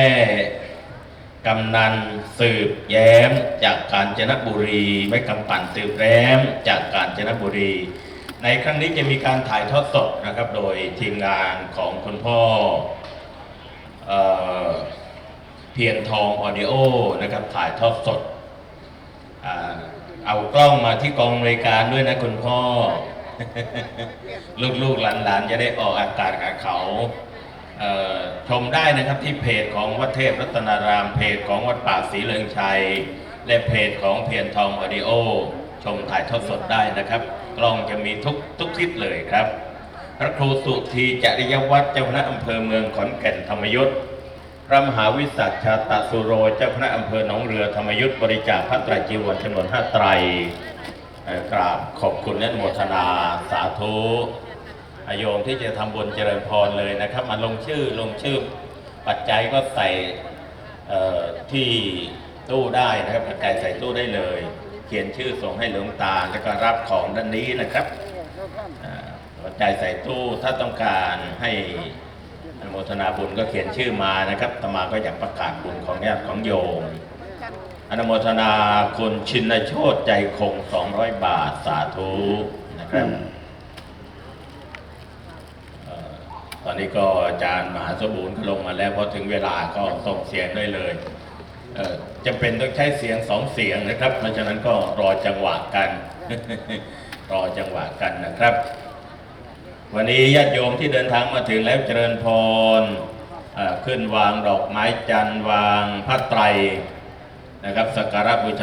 แม่กำนันสืบแย้มจากกาญจนบุรีแม่กำปั่นสืบแย้มจากกาญจนบุรี ในครั้งนี้จะมีการถ่ายทอดสดนะครับ โดยทีมงานของคุณพ่อเออเพียรทองออดิโอนะครับถ่ายทอดสดเอากล้องมาที่กองรายการด้วยนะคุณพ่อ ลูกๆหลานๆจะได้ออกอากาศกับเขา ชมได้นะครับที่เพจของวัดเทพรัตนาราม เพจของวัดป่าศรีเลิงชัย และเพจของเพียรทองออดิโอ ชมถ่ายทอดสดได้นะครับ กล้องจะมีทุกทุกทิศเลยครับ พระครูสุธีจริยวัฒน์เจ้าคณะอำเภอเมืองขอนแก่นธรรมยุทธ์พระมหาวิสัชชาตสุโรเจ้าคณะอำเภอหนองเรือธรรมยุทธ์บริจาคพระไตรจีวรจำนวนห้าไตรกราบขอบคุณและอโมทนาสาธุ โยมที่จะทำบุญเจริญพรเลยนะครับ มาลงชื่อลงชื่อ ปัจจัยก็ใส่ที่ตู้ได้นะครับปัจจัยใส่ตู้ได้เลย เขียนชื่อส่งให้หลวงตาแล้วก็รับของด้านนี้นะครับปัจจัยใส่ตู้ถ้าต้องการให้อนุโมทนาบุญก็เขียนชื่อมานะครับตมาก็อยากประกาศบุญของญาติของโยมอนุโมทนาคุณชินโชตใจคง 200 บาทสาธุนะครับ เอ่อต อนนี้ก็อาจารย์มหาสมบูรณ์ก็ลงมาแล้วพอถึงเวลาก็ส่งเสียงได้เลยเจะเป็นต้องใช้เสียงสองเสียงนะครับ เพราะฉะนั้นก็รอจังหวะกัน รอจังหวะกันนะครับ วันนี้ญาติโยมที่เดินทางมาถึงแล้วเจริญพรขึ้นวางดอกไม้จันทร์วางผ้าไตรนะครับสักการะบูชา